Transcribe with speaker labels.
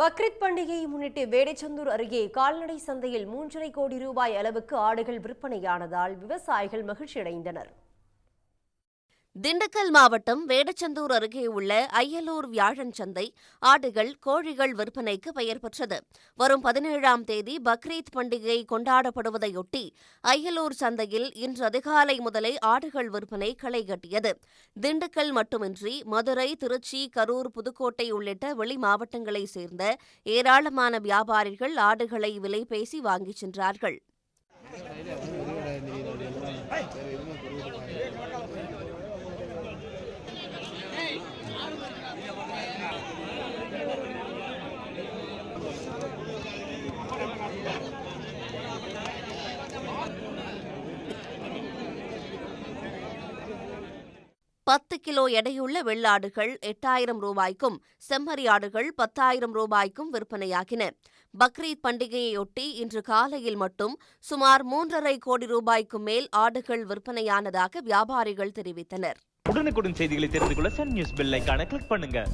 Speaker 1: பக்ரீத் பண்டிகையை முன்னிட்டு வேடச்சந்தூர் அருகே கால்நடை சந்தையில் மூன்றரை கோடி ரூபாய் அளவுக்கு ஆடுகள் விற்பனையானதால் விவசாயிகள் மகிழ்ச்சியடைந்தனர்.
Speaker 2: திண்டுக்கல் மாவட்டம் வேடச்சந்தூர் அருகே உள்ள அய்யலூர் வியாழன் சந்தை ஆடுகள் கோழிகள் விற்பனைக்கு பெயர் பெற்றது வரும் பதினேழாம் தேதி பக்ரீத் பண்டிகை கொண்டாடப்படுவதையொட்டி அய்யலூர் சந்தையில் இன்று அதிகாலை முதலே ஆடுகள் விற்பனை களை கட்டியது திண்டுக்கல் மட்டுமின்றி மதுரை திருச்சி கரூர் புதுக்கோட்டை உள்ளிட்ட வெளி மாவட்டங்களைச் சேர்ந்த ஏராளமான வியாபாரிகள் ஆடுகளை விலை பேசி வாங்கிச் சென்றார்கள் பத்து கிலோ எடையுள்ள வெள்ளாடுகள் எட்டாயிரம் ரூபாய்க்கும் செம்மறியாடுகள் பத்தாயிரம் ரூபாய்க்கும் விற்பனையாகின. பக்ரீத் பண்டிகையையொட்டி இன்று காலையில் மட்டும் சுமார் மூன்றரை கோடி ரூபாய்க்கு மேல் ஆடுகள் விற்பனையானதாக வியாபாரிகள் தெரிவித்தனர்.
Speaker 3: உடனுக்குடன் செய்திகளை தெரிந்து கொள்ள சன் நியூஸ் பெல் கிளிக் பண்ணுங்க.